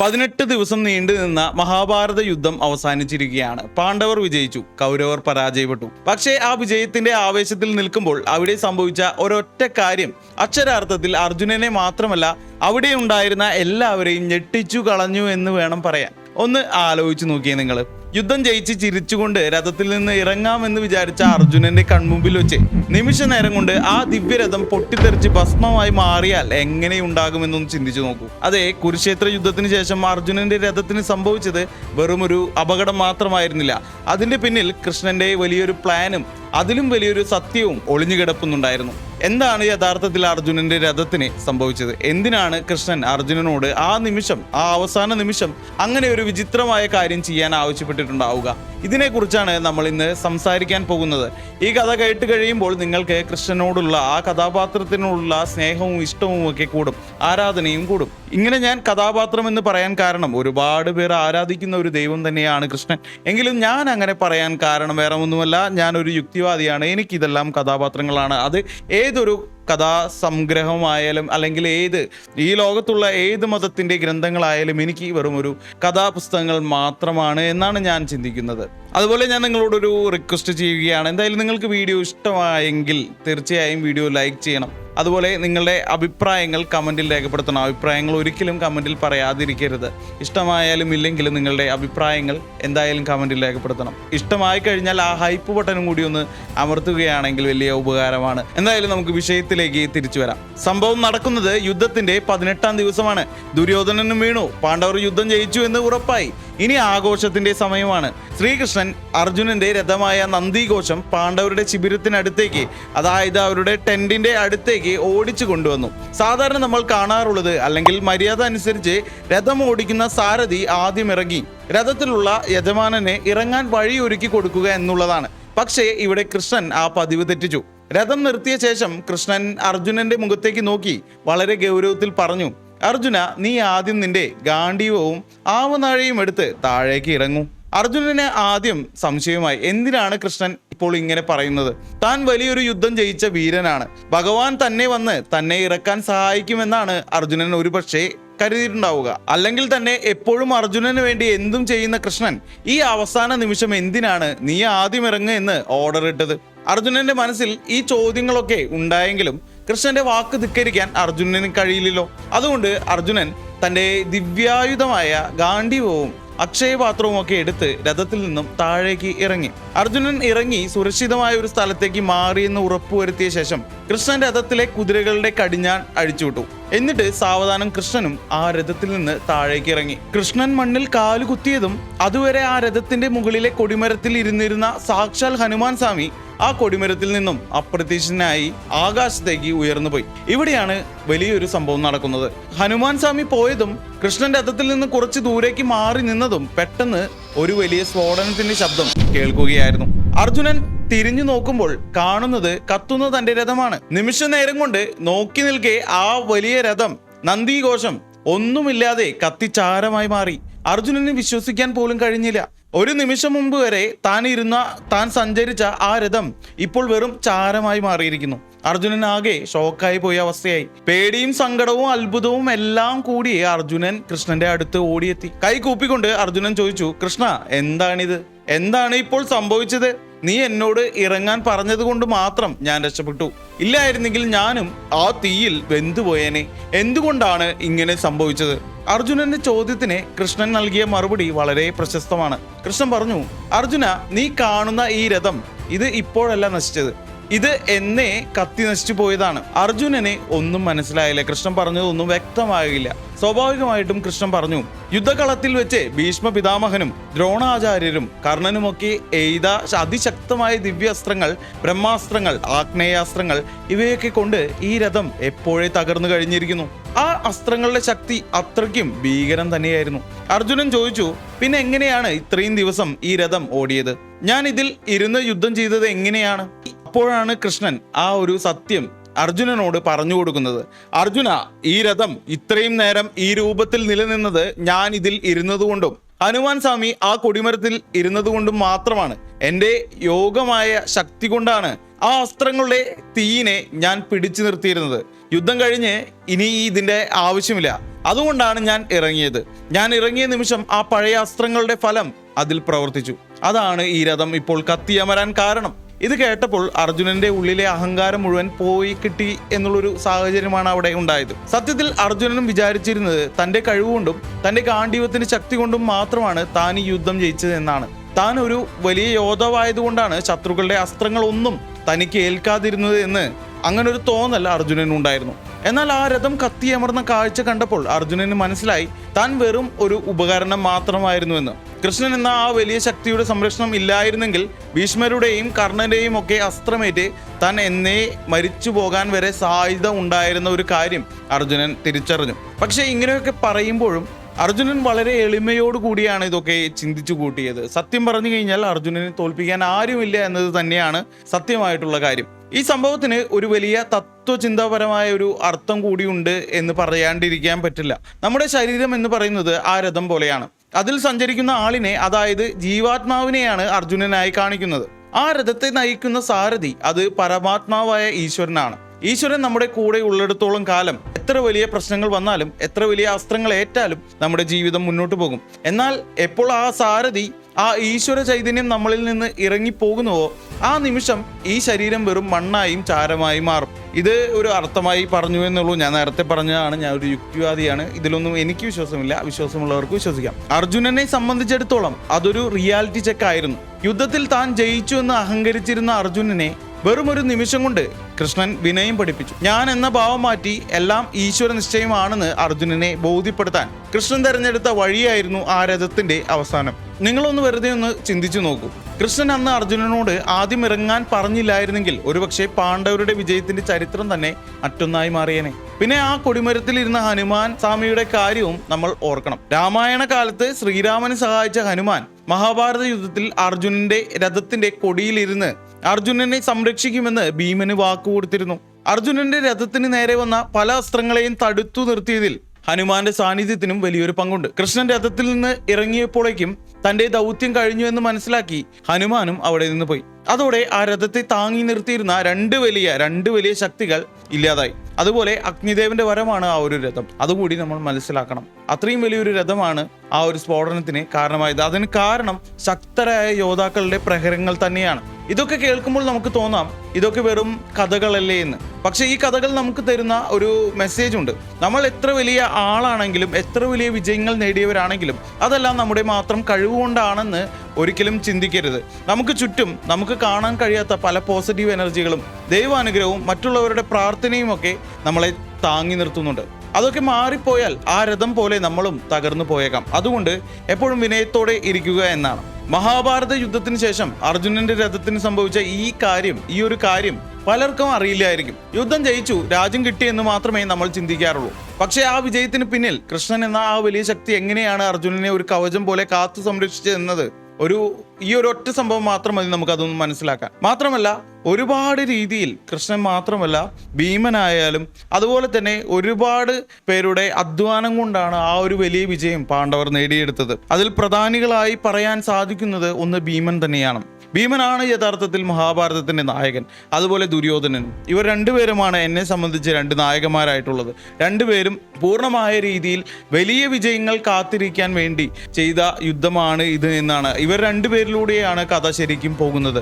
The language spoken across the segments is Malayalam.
പതിനെട്ട് ദിവസം നീണ്ടു നിന്ന മഹാഭാരത യുദ്ധം അവസാനിച്ചിരിക്കുകയാണ്. പാണ്ഡവർ വിജയിച്ചു കൗരവർ പരാജയപ്പെട്ടു. പക്ഷേ ആ വിജയത്തിന്റെ ആവേശത്തിൽ നിൽക്കുമ്പോൾ അവിടെ സംഭവിച്ച ഒരൊറ്റ കാര്യം അക്ഷരാർത്ഥത്തിൽ അർജുനനെ മാത്രമല്ല അവിടെ ഉണ്ടായിരുന്ന എല്ലാവരെയും ഞെട്ടിച്ചു കളഞ്ഞു എന്ന് വേണം പറയാൻ. ഒന്ന് ആലോചിച്ചു നോക്കിയേ നിങ്ങൾ യുദ്ധം ജയിച്ച് ചിരിച്ചുകൊണ്ട് രഥത്തിൽ നിന്ന് ഇറങ്ങാമെന്ന് വിചാരിച്ച അർജുനന്റെ കൺമുമ്പിൽ വെച്ച് നിമിഷ നേരം കൊണ്ട് ആ ദിവ്യരഥം പൊട്ടിത്തെറിച്ച് ഭസ്മമായി മാറിയാൽ എങ്ങനെയുണ്ടാകുമെന്നൊന്ന് ചിന്തിച്ചു നോക്കൂ. അതെ കുരുക്ഷേത്ര യുദ്ധത്തിന് ശേഷം അർജുനന്റെ രഥത്തിന് സംഭവിച്ചത് വെറും ഒരു അപകടം മാത്രമായിരുന്നില്ല. അതിന്റെ പിന്നിൽ കൃഷ്ണന്റെ വലിയൊരു പ്ലാനും അതിലും വലിയൊരു സത്യവും ഒളിഞ്ഞു കിടപ്പുന്നുണ്ടായിരുന്നു എന്താണ് യഥാർത്ഥത്തിൽ അർജുനന്റെ രഥത്തിന് സംഭവിച്ചത്? എന്തിനാണ് കൃഷ്ണൻ അർജുനനോട് ആ നിമിഷം ആ അവസാന നിമിഷം അങ്ങനെ ഒരു വിചിത്രമായ കാര്യം ചെയ്യാൻ ആവശ്യപ്പെട്ടിട്ടുണ്ടാവുക? ഇതിനെക്കുറിച്ചാണ് നമ്മൾ ഇന്ന് സംസാരിക്കാൻ പോകുന്നത്. ഈ കഥ കേട്ട് കഴിയുമ്പോൾ നിങ്ങൾക്ക് കൃഷ്ണനോടുള്ള ആ കഥാപാത്രത്തിനോടുള്ള സ്നേഹവും ഇഷ്ടവും ഒക്കെ കൂടും. ആരാധനയും കൂടും. ഇങ്ങനെ ഞാൻ കഥാപാത്രം എന്ന് പറയാൻ കാരണം ഒരുപാട് പേർ ആരാധിക്കുന്ന ഒരു ദൈവം തന്നെയാണ് കൃഷ്ണൻ. എങ്കിലും ഞാൻ അങ്ങനെ പറയാൻ കാരണം വേറെ ഒന്നുമല്ല ഞാനൊരു യുക്തിവാദിയാണ്. എനിക്കിതെല്ലാം കഥാപാത്രങ്ങളാണ്. അത് ഏതൊരു കഥാസംഗ്രഹമായാലും അല്ലെങ്കിൽ ഏത് ഈ ലോകത്തുള്ള ഏത് മതത്തിന്റെ ഗ്രന്ഥങ്ങളായാലും എനിക്ക് വെറും ഒരു കഥാപുസ്തകങ്ങൾ മാത്രമാണ് എന്നാണ് ഞാൻ ചിന്തിക്കുന്നത്. അതുപോലെ ഞാൻ നിങ്ങളോടൊരു റിക്വസ്റ്റ് ചെയ്യുകയാണ്. എന്തായാലും നിങ്ങൾക്ക് വീഡിയോ ഇഷ്ടമായെങ്കിൽ തീർച്ചയായും വീഡിയോ ലൈക്ക് ചെയ്യണം. അതുപോലെ നിങ്ങളുടെ അഭിപ്രായങ്ങൾ കമന്റിൽ രേഖപ്പെടുത്തണം. അഭിപ്രായങ്ങൾ ഒരിക്കലും കമന്റിൽ പറയാതിരിക്കരുത്. ഇഷ്ടമായാലും ഇല്ലെങ്കിലും നിങ്ങളുടെ അഭിപ്രായങ്ങൾ എന്തായാലും കമന്റിൽ രേഖപ്പെടുത്തണം. ഇഷ്ടമായി കഴിഞ്ഞാൽ ആ ഹൈപ്പ് ബട്ടനും കൂടി ഒന്ന് അമർത്തുകയാണെങ്കിൽ വലിയ ഉപകാരമാണ്. എന്തായാലും നമുക്ക് വിഷയത്തിലേക്ക് തിരിച്ചു വരാം. സംഭവം നടക്കുന്നത് യുദ്ധത്തിന്റെ പതിനെട്ടാം ദിവസമാണ്. ദുര്യോധനനും വീണു. പാണ്ഡവർ യുദ്ധം ജയിച്ചു എന്ന് ഉറപ്പായി. ഇനി ആഘോഷത്തിന്റെ സമയമാണ്. ശ്രീകൃഷ്ണൻ അർജുനന്റെ രഥമായ നന്ദിഘോഷം പാണ്ഡവരുടെ ശിബിരത്തിനടുത്തേക്ക് അതായത് അവരുടെ ടെന്റിന്റെ അടുത്തേക്ക് ഓടിച്ചു കൊണ്ടുവന്നു. സാധാരണ നമ്മൾ കാണാറുള്ളത് അല്ലെങ്കിൽ മര്യാദ അനുസരിച്ച് രഥം ഓടിക്കുന്ന സാരഥി ആദ്യം ഇറങ്ങി. രഥത്തിലുള്ള യജമാനനെ ഇറങ്ങാൻ വഴി ഒരുക്കി കൊടുക്കുക എന്നുള്ളതാണ്. പക്ഷേ ഇവിടെ കൃഷ്ണൻ ആ പതിവ് തെറ്റിച്ചു. രഥം നിർത്തിയ ശേഷം കൃഷ്ണൻ അർജുനന്റെ മുഖത്തേക്ക് നോക്കി വളരെ ഗൗരവത്തിൽ പറഞ്ഞു അർജുന നീ ആദ്യം നിന്റെ ഗാന്ധീവവും ആവനാഴയും എടുത്ത് താഴേക്ക് ഇറങ്ങൂ. അർജുനന് ആദ്യം സംശയമായി എന്തിനാണ് കൃഷ്ണൻ ഇപ്പോൾ ഇങ്ങനെ പറയുന്നത്? താൻ വലിയൊരു യുദ്ധം ജയിച്ച വീരനാണ്. ഭഗവാൻ തന്നെ വന്ന് തന്നെ ഇറക്കാൻ സഹായിക്കുമെന്നാണ് അർജുനൻ ഒരുപക്ഷെ കരുതിയിട്ടുണ്ടാവുക. അല്ലെങ്കിൽ തന്നെ എപ്പോഴും അർജുനന് വേണ്ടി എന്തും ചെയ്യുന്ന കൃഷ്ണൻ ഈ അവസാന നിമിഷം എന്തിനാണ് നീ ആദ്യം ഇറങ്ങുക എന്ന് ഓർഡർ ഇട്ടത്? അർജുനന്റെ മനസ്സിൽ ഈ ചോദ്യങ്ങളൊക്കെ ഉണ്ടായെങ്കിലും കൃഷ്ണന്റെ വാക്ക് ധിക്കരിക്കാൻ അർജുനന് കഴിയില്ലല്ലോ. അതുകൊണ്ട് അർജുനൻ തന്റെ ദിവ്യായുധമായ ഗാന്ഡിവവും അക്ഷയപാത്രവും ഒക്കെ എടുത്ത് രഥത്തിൽ നിന്നും താഴേക്ക് ഇറങ്ങി. അർജുനൻ ഇറങ്ങി സുരക്ഷിതമായ ഒരു സ്ഥലത്തേക്ക് മാറിയെന്ന് ഉറപ്പുവരുത്തിയ ശേഷം കൃഷ്ണൻ രഥത്തിലെ കുതിരകളുടെ കടിഞ്ഞാൻ അഴിച്ചുവിട്ടു. എന്നിട്ട് സാവധാനം കൃഷ്ണനും ആ രഥത്തിൽ നിന്ന് താഴേക്ക് ഇറങ്ങി. കൃഷ്ണൻ മണ്ണിൽ കാലു കുത്തിയതും അതുവരെ ആ രഥത്തിന്റെ മുകളിലെ കൊടിമരത്തിൽ ഇരുന്നിരുന്ന സാക്ഷാൽ ഹനുമാൻ സ്വാമി ആ കൊടിമരത്തിൽ നിന്നും അപ്രതീക്ഷിതനായി ആകാശത്തേക്ക് ഉയർന്നുപോയി. ഇവിടെയാണ് വലിയൊരു സംഭവം നടക്കുന്നത്. ഹനുമാൻ സ്വാമി പോയതും കൃഷ്ണന്റെ അത്തത്തിൽ നിന്ന് കുറച്ച് ദൂരേക്ക് മാറി നിന്നതും പെട്ടെന്ന് ഒരു വലിയ സ്ഫോടനത്തിന്റെ ശബ്ദം കേൾക്കുകയായിരുന്നു. അർജുനൻ തിരിഞ്ഞു നോക്കുമ്പോൾ കാണുന്നത് കത്തുന്ന തന്റെ രഥമാണ്. നിമിഷ നേരം കൊണ്ട് നോക്കി നിൽക്കെ ആ വലിയ രഥം നന്ദിഘോഷം ഒന്നുമില്ലാതെ കത്തിച്ചാരമായി മാറി. അർജുനന് വിശ്വസിക്കാൻ പോലും കഴിഞ്ഞില്ല. ഒരു നിമിഷം മുമ്പ് വരെ താൻ ഇരുന്ന താൻ സഞ്ചരിച്ച ആ രഥം ഇപ്പോൾ വെറും ചാരമായി മാറിയിരിക്കുന്നു. അർജുനൻ ആകെ ഷോക്കായി പോയ അവസ്ഥയായി. പേടിയും സങ്കടവും അത്ഭുതവും എല്ലാം കൂടി അർജുനൻ കൃഷ്ണന്റെ അടുത്ത് ഓടിയെത്തി. കൈ കൂപ്പിക്കൊണ്ട് അർജുനൻ ചോദിച്ചു കൃഷ്ണ എന്താണിത്? എന്താണ് ഇപ്പോൾ സംഭവിച്ചത്? നീ എന്നോട് ഇറങ്ങാൻ പറഞ്ഞത് കൊണ്ട് മാത്രം ഞാൻ രക്ഷപ്പെട്ടു. ഇല്ലായിരുന്നെങ്കിൽ ഞാനും ആ തീയിൽ വെന്തുപോയേനെ. എന്തുകൊണ്ടാണ് ഇങ്ങനെ സംഭവിച്ചത്? അർജുനന്റെ ചോദ്യത്തിന് കൃഷ്ണൻ നൽകിയ മറുപടി വളരെ പ്രശസ്തമാണ്. കൃഷ്ണൻ പറഞ്ഞു അർജുന നീ കാണുന്ന ഈ രഥം ഇത് ഇപ്പോഴല്ല നശിച്ചത്. ഇത് എന്നെ കത്തി നശിച്ചു പോയതാണ്. അർജുനന് ഒന്നും മനസ്സിലായില്ല. കൃഷ്ണൻ പറഞ്ഞതൊന്നും വ്യക്തമാകില്ല സ്വാഭാവികമായിട്ടും കൃഷ്ണൻ പറഞ്ഞു യുദ്ധകളത്തിൽ വെച്ച് ഭീഷ്മ പിതാമഹനും ദ്രോണാചാര്യരും കർണനുമൊക്കെ എയ്ത അതിശക്തമായ ദിവ്യാസ്ത്രങ്ങൾ ബ്രഹ്മാസ്ത്രങ്ങൾ ആഗ്നേയാസ്ത്രങ്ങൾ ഇവയൊക്കെ കൊണ്ട് ഈ രഥം എപ്പോഴേ തകർന്നു കഴിഞ്ഞിരിക്കുന്നു? ആ അസ്ത്രങ്ങളുടെ ശക്തി അത്രയ്ക്കും ഭീകരം തന്നെയായിരുന്നു. അർജുനൻ ചോദിച്ചു പിന്നെ എങ്ങനെയാണ് ഇത്രയും ദിവസം ഈ രഥം ഓടിയത്? ഞാൻ ഇതിൽ ഇരുന്ന് യുദ്ധം ചെയ്തത് എങ്ങനെയാണ്? അപ്പോഴാണ് കൃഷ്ണൻ ആ ഒരു സത്യം അർജുനനോട് പറഞ്ഞു കൊടുക്കുന്നത്. അർജുന ഈ രഥം ഇത്രയും നേരം ഈ രൂപത്തിൽ നിലനിന്നത് ഞാൻ ഇതിൽ ഇരുന്നതുകൊണ്ടും ഹനുമാൻ സ്വാമി ആ കൊടിമരത്തിൽ ഇരുന്നതുകൊണ്ടും മാത്രമാണ്. എന്റെ യോഗമായ ശക്തി കൊണ്ടാണ് ആ അസ്ത്രങ്ങളുടെ തീയിനെ ഞാൻ പിടിച്ചു നിർത്തിയിരുന്നത്. യുദ്ധം കഴിഞ്ഞ് ഇനി ഇതിന്റെ ആവശ്യമില്ല. അതുകൊണ്ടാണ് ഞാൻ ഇറങ്ങിയത്. ഞാൻ ഇറങ്ങിയ നിമിഷം ആ പഴയ അസ്ത്രങ്ങളുടെ ഫലം അതിൽ പ്രവർത്തിച്ചു. അതാണ് ഈ രഥം ഇപ്പോൾ കത്തിയമരാൻ കാരണം. ഇത് കേട്ടപ്പോൾ അർജുനന്റെ ഉള്ളിലെ അഹങ്കാരം മുഴുവൻ പോയി കിട്ടി എന്നുള്ളൊരു സാഹചര്യമാണ് അവിടെ ഉണ്ടായത്. സത്യത്തിൽ അർജുനനും വിചാരിച്ചിരുന്നത് തന്റെ കഴിവുകൊണ്ടും തന്റെ കാണ്ഡീവത്തിന്റെ ശക്തി കൊണ്ടും മാത്രമാണ് താൻ ഈ യുദ്ധം ജയിച്ചത് എന്നാണ് താൻ ഒരു വലിയ യോദ്ധാവായതുകൊണ്ടാണ് ശത്രുക്കളുടെ അസ്ത്രങ്ങളൊന്നും തനിക്ക് ഏൽക്കാതിരുന്നത് എന്ന് അങ്ങനെ ഒരു തോന്നൽ അർജുനനുണ്ടായിരുന്നു. എന്നാൽ ആ രഥം കത്തിയമർന്ന കാഴ്ച കണ്ടപ്പോൾ അർജുനന് മനസ്സിലായി താൻ വെറും ഒരു ഉപകരണം മാത്രമായിരുന്നു എന്ന് കൃഷ്ണൻ എന്ന ആ വലിയ ശക്തിയുടെ സംരക്ഷണം ഇല്ലായിരുന്നെങ്കിൽ ഭീഷ്മരുടെയും കർണന്റെയും ഒക്കെ അസ്ത്രമേറ്റ് താൻ എന്നേ മരിച്ചു പോകാൻ വരെ സാധ്യത ഉണ്ടായിരുന്ന ഒരു കാര്യം അർജുനൻ തിരിച്ചറിഞ്ഞു. പക്ഷേ ഇങ്ങനെയൊക്കെ പറയുമ്പോഴും അർജുനൻ വളരെ എളിമയോട് കൂടിയാണ് ഇതൊക്കെ ചിന്തിച്ചു കൂട്ടിയത്. സത്യം പറഞ്ഞു കഴിഞ്ഞാൽ അർജുനനെ തോൽപ്പിക്കാൻ ആരുമില്ല എന്നത് തന്നെയാണ് സത്യമായിട്ടുള്ള കാര്യം. ഈ സംഭവത്തിന് ഒരു വലിയ തത്വചിന്താപരമായ ഒരു അർത്ഥം കൂടിയുണ്ട് എന്ന് പറയാണ്ടിരിക്കാൻ പറ്റില്ല. നമ്മുടെ ശരീരം എന്ന് പറയുന്നത് ആ രഥം പോലെയാണ്. അതിൽ സഞ്ചരിക്കുന്ന ആളിനെ അതായത് ജീവാത്മാവിനെയാണ് അർജുനനായി കാണിക്കുന്നത്. ആ രഥത്തെ നയിക്കുന്ന സാരഥി അത് പരമാത്മാവായ ഈശ്വരനാണ്. ഈശ്വരൻ നമ്മുടെ കൂടെ ഉള്ളിടത്തോളം കാലം എത്ര വലിയ പ്രശ്നങ്ങൾ വന്നാലും എത്ര വലിയ അസ്ത്രങ്ങൾ ഏറ്റാലും നമ്മുടെ ജീവിതം മുന്നോട്ട് പോകും. എന്നാൽ എപ്പോൾ ആ സാരഥി ആ ഈശ്വര ചൈതന്യം നമ്മളിൽ നിന്ന് ഇറങ്ങിപ്പോകുന്നുവോ ആ നിമിഷം ഈ ശരീരം വെറും മണ്ണായും ചാരമായും മാറും. ഇത് ഒരു അർത്ഥമായി പറഞ്ഞു എന്നുള്ളൂ. ഞാൻ നേരത്തെ പറഞ്ഞതാണ് ഞാൻ ഒരു യുക്തിവാദിയാണ്. ഇതിലൊന്നും എനിക്ക് വിശ്വാസമില്ല. വിശ്വാസമുള്ളവർക്ക് വിശ്വസിക്കാം. അർജുനനെ സംബന്ധിച്ചിടത്തോളം അതൊരു റിയാലിറ്റി ചെക്ക് ആയിരുന്നു. യുദ്ധത്തിൽ താൻ ജയിച്ചു എന്ന് അഹങ്കരിച്ചിരുന്ന അർജുനനെ വെറും ഒരു നിമിഷം കൊണ്ട് കൃഷ്ണൻ വിനയം പഠിപ്പിച്ചു. ഞാൻ എന്ന ഭാവം മാറ്റി എല്ലാം ഈശ്വര നിശ്ചയമാണെന്ന് അർജുനനെ ബോധ്യപ്പെടുത്താൻ കൃഷ്ണൻ തെരഞ്ഞെടുത്ത വഴിയായിരുന്നു ആ രഥത്തിന്റെ അവസാനം. നിങ്ങളൊന്ന് വെറുതെ ഒന്ന് ചിന്തിച്ചു നോക്കൂ. കൃഷ്ണൻ അന്ന് അർജുനനോട് ആദ്യം ഇറങ്ങാൻ പറഞ്ഞില്ലായിരുന്നെങ്കിൽ ഒരുപക്ഷെ പാണ്ഡവരുടെ വിജയത്തിന്റെ ചരിത്രം തന്നെ അറ്റൊന്നായി മാറിയേനെ. പിന്നെ ആ കൊടിമരത്തിൽ ഇരുന്ന ഹനുമാൻ സ്വാമിയുടെ കാര്യവും നമ്മൾ ഓർക്കണം. രാമായണ കാലത്ത് ശ്രീരാമനെ സഹായിച്ച ഹനുമാൻ മഹാഭാരത യുദ്ധത്തിൽ അർജുനന്റെ രഥത്തിന്റെ കൊടിയിലിരുന്ന് അർജുനനെ സംരക്ഷിക്കുമെന്ന് ഭീമന് വാക്കുകൊടുത്തിരുന്നു അർജുനന്റെ രഥത്തിന് നേരെ വന്ന പല അസ്ത്രങ്ങളെയും തടുത്തു നിർത്തിയതിൽ ഹനുമാന്റെ സാന്നിധ്യത്തിനും വലിയൊരു പങ്കുണ്ട്. കൃഷ്ണൻ രഥത്തിൽ നിന്ന് ഇറങ്ങിയപ്പോഴേക്കും തന്റെ ദൗത്യം കഴിഞ്ഞു എന്ന് മനസ്സിലാക്കി ഹനുമാനും അവിടെ നിന്ന് പോയി. അതോടെ ആ രഥത്തെ താങ്ങി നിർത്തിയിരുന്ന രണ്ട് വലിയ രണ്ട് വലിയ ശക്തികൾ ഇല്ലാതായി. അതുപോലെ അഗ്നിദേവന്റെ വരമാണ് ആ ഒരു രഥം. അതുകൂടി നമ്മൾ മനസ്സിലാക്കണം. അത്രയും വലിയൊരു രഥമാണ് ആ ഒരു സ്ഫോടനത്തിന് കാരണമായത്. അതിന് കാരണം ശക്തരായ യോദ്ധാക്കളുടെ പ്രഹരങ്ങൾ തന്നെയാണ്. ഇതൊക്കെ കേൾക്കുമ്പോൾ നമുക്ക് തോന്നാം ഇതൊക്കെ വെറും കഥകളല്ലേ എന്ന്. പക്ഷെ ഈ കഥകൾ നമുക്ക് തരുന്ന ഒരു മെസ്സേജ് ഉണ്ട്. നമ്മൾ എത്ര വലിയ ആളാണെങ്കിലും എത്ര വലിയ വിജയങ്ങൾ നേടിയവരാണെങ്കിലും അതെല്ലാം നമ്മുടെ മാത്രം കഴിവുകൊണ്ടാണെന്ന് ഒരിക്കലും ചിന്തിക്കരുത്. നമുക്ക് ചുറ്റും നമുക്ക് കാണാൻ കഴിയാത്ത പല പോസിറ്റീവ് എനർജികളും ദൈവാനുഗ്രഹവും മറ്റുള്ളവരുടെ പ്രാർത്ഥനയും ഒക്കെ നമ്മളെ താങ്ങി നിർത്തുന്നുണ്ട്. അതൊക്കെ മാറിപ്പോയാൽ ആ രഥം പോലെ നമ്മളും തകർന്നു പോയേക്കാം. അതുകൊണ്ട് എപ്പോഴും വിനയത്തോടെ ഇരിക്കുക എന്നാണ്. മഹാഭാരത യുദ്ധത്തിന് ശേഷം അർജുനന്റെ രഥത്തിന് സംഭവിച്ച ഈ കാര്യം ഈ ഒരു കാര്യം പലർക്കും അറിയില്ലായിരിക്കും. യുദ്ധം ജയിച്ചു രാജ്യം കിട്ടിയെന്ന് മാത്രമേ നമ്മൾ ചിന്തിക്കാറുള്ളൂ. പക്ഷേ ആ വിജയത്തിന് പിന്നിൽ കൃഷ്ണൻ എന്ന ആ വലിയ ശക്തി എങ്ങനെയാണ് അർജുനനെ ഒരു കവചം പോലെ കാത്തു സംരക്ഷിച്ചതെന്നത് ഒരു ഈ ഒരു ഒറ്റ സംഭവം മാത്രം മതി നമുക്ക് അതൊന്ന് മനസ്സിലാക്കാൻ. മാത്രമല്ല ഒരുപാട് രീതിയിൽ കൃഷ്ണൻ മാത്രമല്ല ഭീമനായാലും അതുപോലെ തന്നെ ഒരുപാട് പേരുടെ അധ്വാനം കൊണ്ടാണ് ആ ഒരു വലിയ വിജയം പാണ്ഡവർ നേടിയെടുത്തത്. അതിൽ പ്രധാനികളായി പറയാൻ സാധിക്കുന്നത് ഒന്ന് ഭീമൻ തന്നെയാണ്. ഭീമനാണ് യഥാർത്ഥത്തിൽ മഹാഭാരതത്തിന്റെ നായകൻ അതുപോലെ ദുര്യോധനൻ. ഇവർ രണ്ടുപേരുമാണ് എന്നെ സംബന്ധിച്ച് രണ്ട് നായകന്മാരായിട്ടുള്ളത്. രണ്ടുപേരും പൂർണമായ രീതിയിൽ വലിയ വിജയങ്ങൾ കാത്തിരിക്കാൻ വേണ്ടി ചെയ്ത യുദ്ധമാണ് ഇത് എന്നാണ്. ഇവർ രണ്ടുപേരിലൂടെയാണ് കഥ ശരിക്കും പോകുന്നത്.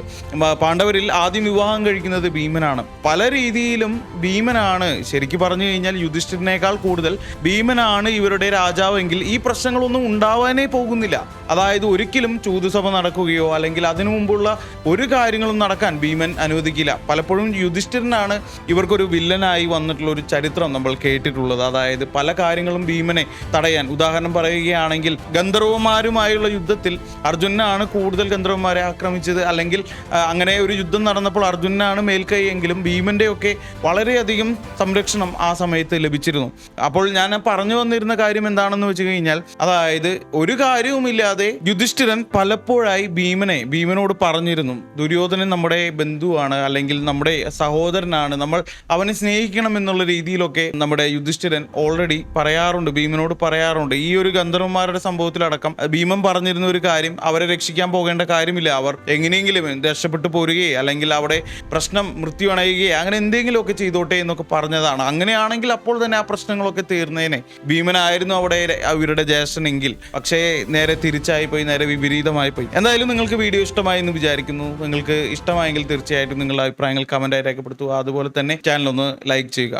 പാണ്ഡവരിൽ ആദ്യം വിവാഹം കഴിക്കുന്നത് ഭീമനാണ്. പല രീതിയിലും ഭീമനാണ്. ശരിക്കും പറഞ്ഞു കഴിഞ്ഞാൽ യുധിഷ്ഠിരനേക്കാൾ കൂടുതൽ ഭീമനാണ് ഇവരുടെ രാജാവെങ്കിൽ ഈ പ്രശ്നങ്ങളൊന്നും ഉണ്ടാവാനേ പോകുന്നില്ല. അതായത് ഒരിക്കലും ചൂതുസഭ നടക്കുകയോ അല്ലെങ്കിൽ അതിനു മുമ്പുള്ള ഒരു കാര്യങ്ങളും നടക്കാൻ ഭീമൻ അനുവദിക്കില്ല. പലപ്പോഴും യുധിഷ്ഠിരനാണ് ഇവർക്കൊരു വില്ലനായി വന്നിട്ടുള്ള ഒരു ചരിത്രം നമ്മൾ കേട്ടിട്ടുള്ളത്. അതായത് പല കാര്യങ്ങളും ഭീമനെ തടയാൻ. ഉദാഹരണം പറയുകയാണെങ്കിൽ ഗന്ധർവന്മാരുമായുള്ള യുദ്ധത്തിൽ അർജുനാണ് കൂടുതൽ ഗന്ധർവന്മാരെ ആക്രമിച്ചത്. അല്ലെങ്കിൽ അങ്ങനെ ഒരു യുദ്ധം നടന്നപ്പോൾ അർജുനാണ് മേൽക്കൈ എങ്കിലും ഭീമന്റെ ഒക്കെ വളരെയധികം സംരക്ഷണം ആ സമയത്ത് ലഭിച്ചിരുന്നു. അപ്പോൾ ഞാൻ പറഞ്ഞു വന്നിരുന്ന കാര്യം എന്താണെന്ന് വെച്ച് കഴിഞ്ഞാൽ അതായത് ഒരു കാര്യവുമില്ലാതെ യുധിഷ്ഠിരൻ പലപ്പോഴായി ഭീമനെ ഭീമനോട് പറഞ്ഞിരുന്നു ദുര്യോധനൻ നമ്മുടെ ബന്ധുവാണ് അല്ലെങ്കിൽ നമ്മുടെ സഹോദരനാണ്. നമ്മൾ അവനെ സ്നേഹിക്കണം എന്നുള്ള രീതിയിലൊക്കെ നമ്മുടെ യുധിഷ്ഠിരൻ ഓൾറെഡി പറയാറുണ്ട് ഭീമനോട് പറയാറുണ്ട്. ഈ ഒരു ഗന്ധർവന്മാരുടെ സംഭവത്തിലടക്കം ഭീമൻ പറഞ്ഞിരുന്ന ഒരു കാര്യം അവരെ രക്ഷിക്കാൻ പോകേണ്ട കാര്യമില്ല. അവർ എങ്ങനെയെങ്കിലും രക്ഷപ്പെട്ടു പോരുകയെ അല്ലെങ്കിൽ അവിടെ പ്രശ്നം മൃത്യു അണയുകയെ അങ്ങനെ എന്തെങ്കിലുമൊക്കെ ചെയ്തോട്ടെ എന്നൊക്കെ പറഞ്ഞതാണ്. അങ്ങനെയാണെങ്കിൽ അപ്പോൾ തന്നെ ആ പ്രശ്നങ്ങളൊക്കെ തീർന്നേനെ. ഭീമനായിരുന്നു അവിടെ അവരുടെ ജ്യേഷ്ഠനെങ്കിൽ. പക്ഷേ നേരെ തിരിച്ചായി പോയി നേരെ വിപരീതമായി പോയി എന്തായാലും നിങ്ങൾക്ക് വീഡിയോ ഇഷ്ടമായി എന്ന് വിചാരിക്കുന്നു. നിങ്ങൾക്ക് ഇഷ്ടമായെങ്കിൽ തീർച്ചയായിട്ടും നിങ്ങളുടെ അഭിപ്രായങ്ങൾ കമന്റായി രേഖപ്പെടുത്തുക. അതുപോലെ തന്നെ ചാനൽ ഒന്ന് ലൈക്ക് ചെയ്യുക.